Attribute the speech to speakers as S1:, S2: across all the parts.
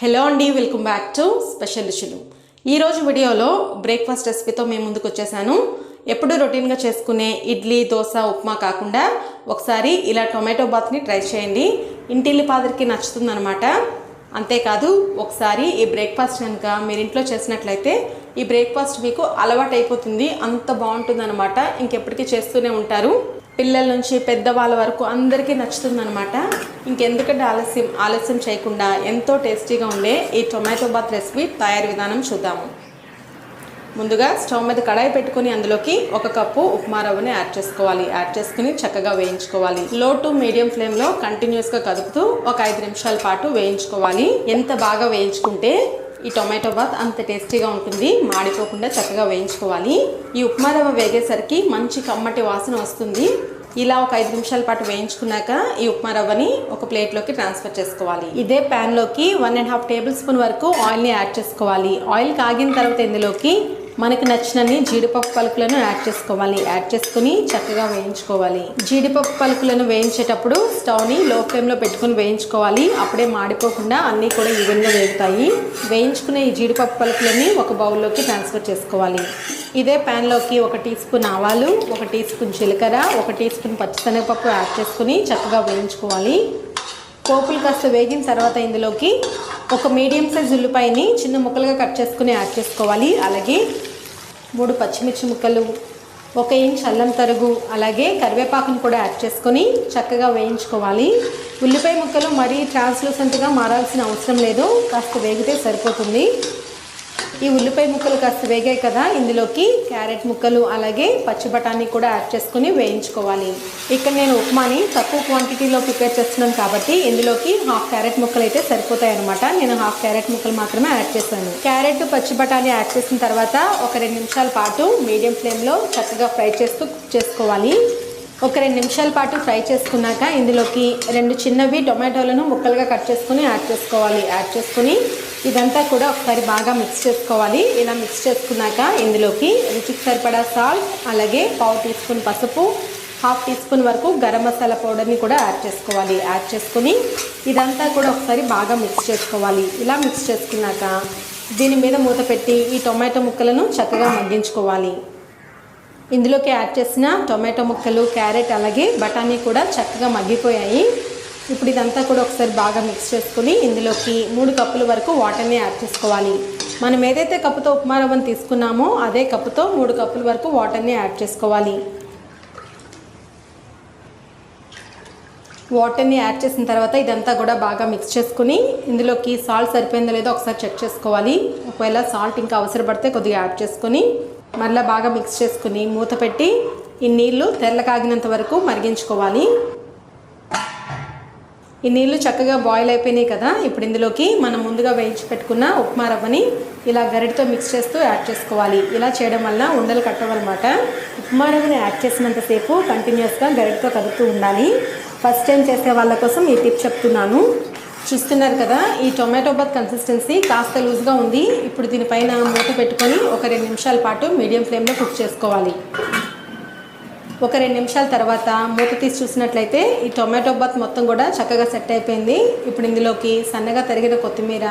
S1: Hello అండి welcome back to special రుచులు ఈరోజు వీడియోలో బ్రేక్ఫాస్ట్ రెసిపీతో మేము ముందుకు వచ్చేసాను. ఎప్పుడు రొటీన్గా చేసుకునే ఇడ్లీ దోశ ఉప్మా కాకుండా ఒకసారి ఇలా టొమాటో బాత్ని ట్రై చేయండి. ఇంటిల్లి పాదరికి నచ్చుతుందనమాట అంతేకాదు ఒకసారి ఈ బ్రేక్ఫాస్ట్ కనుక మీరు ఇంట్లో చేసినట్లయితే ఈ బ్రేక్ఫాస్ట్ మీకు అలవాటు అయిపోతుంది అంత బాగుంటుందన్నమాట. ఇంకెప్పటికీ చేస్తూనే ఉంటారు. పిల్లల నుంచి పెద్దవాళ్ళ వరకు అందరికీ నచ్చుతుందనమాట ఇంకెందుకంటే ఆలస్యం ఆలస్యం చేయకుండా ఎంతో టేస్టీగా ఉండే ఈ టొమాటో బాత్ రెసిపీ తయారీ విధానం చూద్దాము. ముందుగా స్టవ్ మీద కడాయి పెట్టుకొని అందులోకి ఒక కప్పు ఉప్మా రవ్వని యాడ్ చేసుకోవాలి. యాడ్ చేసుకుని చక్కగా వేయించుకోవాలి. లో టు మీడియం ఫ్లేమ్లో కంటిన్యూస్గా కదుపుతూ ఒక ఐదు నిమిషాల పాటు వేయించుకోవాలి. ఎంత బాగా వేయించుకుంటే ఈ టొమాటో బాత్ అంత టేస్టీగా ఉంటుంది. మాడిపోకుండా చక్కగా వేయించుకోవాలి. ఈ ఉప్మా రవ్వ వేగేసరికి మంచి కమ్మటి వాసన వస్తుంది. ఇలా ఒక ఐదు నిమిషాల పాటు వేయించుకున్నాక ఈ ఉప్మా రవ్వని ఒక ప్లేట్లోకి ట్రాన్స్ఫర్ చేసుకోవాలి. ఇదే ప్యాన్లోకి one and half table spoon వరకు ఆయిల్ని యాడ్ చేసుకోవాలి. ఆయిల్ కాగిన తర్వాత ఇందులోకి మనకు నచ్చినన్ని జీడిపప్పు పలుకులను యాడ్ చేసుకోవాలి. యాడ్ చేసుకుని చక్కగా వేయించుకోవాలి. జీడిపప్పు పలుకులను వేయించేటప్పుడు స్టవ్ని లో ఫ్లేమ్లో పెట్టుకుని వేయించుకోవాలి. అప్పుడే మాడిపోకుండా అన్నీ కూడా ఈవెన్గా వేగుతాయి. వేయించుకునే ఈ జీడిపప్పు పలుకులని ఒక బౌల్లోకి ట్రాన్స్ఫర్ చేసుకోవాలి. ఇదే ప్యాన్లోకి ఒక టీ స్పూన్ ఆవాలు ఒక టీ స్పూన్ జీలకర్ర ఒక టీ స్పూన్ పచ్చిశనగపప్పు యాడ్ చేసుకుని చక్కగా వేయించుకోవాలి. పోపులు కాస్త వేగిన తర్వాత ఇందులోకి ఒక మీడియం సైజ్ ఉల్లిపాయని చిన్న ముక్కలుగా కట్ చేసుకుని యాడ్ చేసుకోవాలి. అలాగే మూడు పచ్చిమిర్చి ముక్కలు ఒక ఇంచ్ అల్లం తరుగు అలాగే కరివేపాకును కూడా యాడ్ చేసుకొని చక్కగా వేయించుకోవాలి. ఉల్లిపాయ ముక్కలు మరీ ట్రాన్స్లూసెంట్గా మారాల్సిన అవసరం లేదు కాస్త వేగితే సరిపోతుంది. ఈ ఉల్లిపాయ ముక్కలు కాస్త వేగాయి కదా ఇందులోకి క్యారెట్ ముక్కలు అలాగే పచ్చి బఠానీ కూడా యాడ్ చేసుకుని వేయించుకోవాలి. ఇక్కడ నేను ఉప్మాని తక్కువ క్వాంటిటీలో ప్రిపేర్ చేస్తున్నాను కాబట్టి ఇందులోకి హాఫ్ క్యారెట్ ముక్కలు అయితే సరిపోతాయి అనమాట నేను హాఫ్ క్యారెట్ ముక్కలు మాత్రమే యాడ్ చేశాను. క్యారెట్ పచ్చి బఠానీ యాడ్ చేసిన తర్వాత ఒక రెండు నిమిషాల పాటు మీడియం ఫ్లేమ్లో చక్కగా ఫ్రై చేస్తూ కుక్ చేసుకోవాలి. ఒక రెండు నిమిషాల పాటు ఫ్రై చేసుకున్నాక ఇందులోకి రెండు చిన్నవి టొమాటోలను ముక్కలుగా కట్ చేసుకుని యాడ్ చేసుకోవాలి. యాడ్ చేసుకుని ఇదంతా కూడా ఒకసారి బాగా మిక్స్ చేసుకోవాలి. ఇలా మిక్స్ చేసుకున్నాక ఇందులోకి రుచికి సరిపడా సాల్ట్ అలాగే పావు టీ స్పూన్ పసుపు హాఫ్ టీ స్పూన్ వరకు గరం మసాలా పౌడర్ని కూడా యాడ్ చేసుకోవాలి. యాడ్ చేసుకుని ఇదంతా కూడా ఒకసారి బాగా మిక్స్ చేసుకోవాలి. ఇలా మిక్స్ చేసుకున్నాక దీని మీద మూత పెట్టి ఈ టొమాటో ముక్కలను చక్కగా మగ్గించుకోవాలి. ఇందులోకి యాడ్ చేసిన టొమాటో ముక్కలు క్యారెట్ అలాగే బఠానీ కూడా చక్కగా మగ్గిపోయాయి. ఇప్పుడు ఇదంతా కూడా ఒకసారి బాగా మిక్స్ చేసుకుని ఇందులోకి మూడు కప్పుల వరకు వాటర్ని యాడ్ చేసుకోవాలి. మనం ఏదైతే కప్పుతో ఉప్మా రవ్వను తీసుకున్నామో అదే కప్పుతో మూడు కప్పుల వరకు వాటర్ని యాడ్ చేసుకోవాలి. వాటర్ని యాడ్ చేసిన తర్వాత ఇదంతా కూడా బాగా మిక్స్ చేసుకుని ఇందులోకి సాల్ట్ సరిపోయిందో లేదో ఒకసారి చెక్ చేసుకోవాలి. ఒకవేళ సాల్ట్ ఇంకా అవసరపడితే కొద్దిగా యాడ్ చేసుకొని మరలా బాగా మిక్స్ చేసుకుని మూత పెట్టి ఈ నీళ్ళు తెల్ల కాగినంత వరకు మరిగించుకోవాలి. ఈ నీళ్ళు చక్కగా బాయిల్ అయిపోయినాయి కదా ఇప్పుడు ఇందులోకి మనం ముందుగా వేయించి పెట్టుకున్న ఉప్మా రవ్వని ఇలా గరిటితో మిక్స్ చేస్తూ యాడ్ చేసుకోవాలి. ఇలా చేయడం వల్ల ఉండలు కట్టవన్నమాట. ఉప్మా రవ్వని యాడ్ చేసినంతసేపు కంటిన్యూస్గా గరిటితో కదుపుతూ ఉండాలి. ఫస్ట్ టైం చేసే వాళ్ళ కోసం ఈ టిప్ చెప్తున్నాను. చూస్తున్నారు కదా ఈ టొమాటో బాత్ కన్సిస్టెన్సీ కాస్త లూజ్గా ఉంది. ఇప్పుడు దీనిపైన మూత పెట్టుకొని ఒక రెండు నిమిషాల పాటు మీడియం ఫ్లేమ్లో కుక్ చేసుకోవాలి. ఒక రెండు నిమిషాల తర్వాత మూత తీసి చూసినట్లయితే ఈ టొమాటో బాత్ మొత్తం కూడా చక్కగా సెట్ అయిపోయింది. ఇప్పుడు ఇందులోకి సన్నగా తరిగిన కొత్తిమీర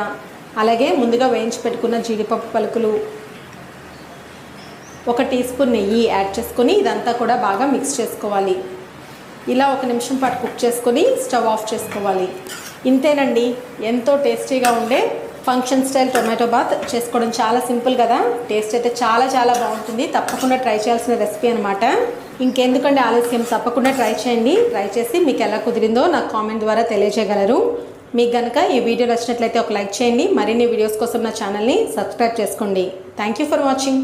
S1: అలాగే ముందుగా వేయించి పెట్టుకున్న జీడిపప్పు పలుకులు ఒక టీ స్పూన్ నెయ్యి యాడ్ చేసుకొని ఇదంతా కూడా బాగా మిక్స్ చేసుకోవాలి. ఇలా ఒక నిమిషం పాటు కుక్ చేసుకొని స్టవ్ ఆఫ్ చేసుకోవాలి. ఇంతేనండి ఎంతో టేస్టీగా ఉండే ఫంక్షన్ స్టైల్ టొమాటో బాత్. చేసుకోవడం చాలా సింపుల్ కదా. టేస్ట్ అయితే చాలా చాలా బాగుంటుంది. తప్పకుండా ట్రై చేయాల్సిన రెసిపీ అనమాట ఇంకెందుకండి ఆలస్యం తప్పకుండా ట్రై చేయండి. ట్రై చేసి మీకు ఎలా కుదిరిందో నాకు కామెంట్ ద్వారా తెలియజేయగలరు. మీకు కనుక ఈ వీడియో నచ్చినట్లయితే ఒక లైక్ చేయండి. మరిన్ని వీడియోస్ కోసం నా ఛానల్ని సబ్స్క్రైబ్ చేసుకోండి. Thank you for watching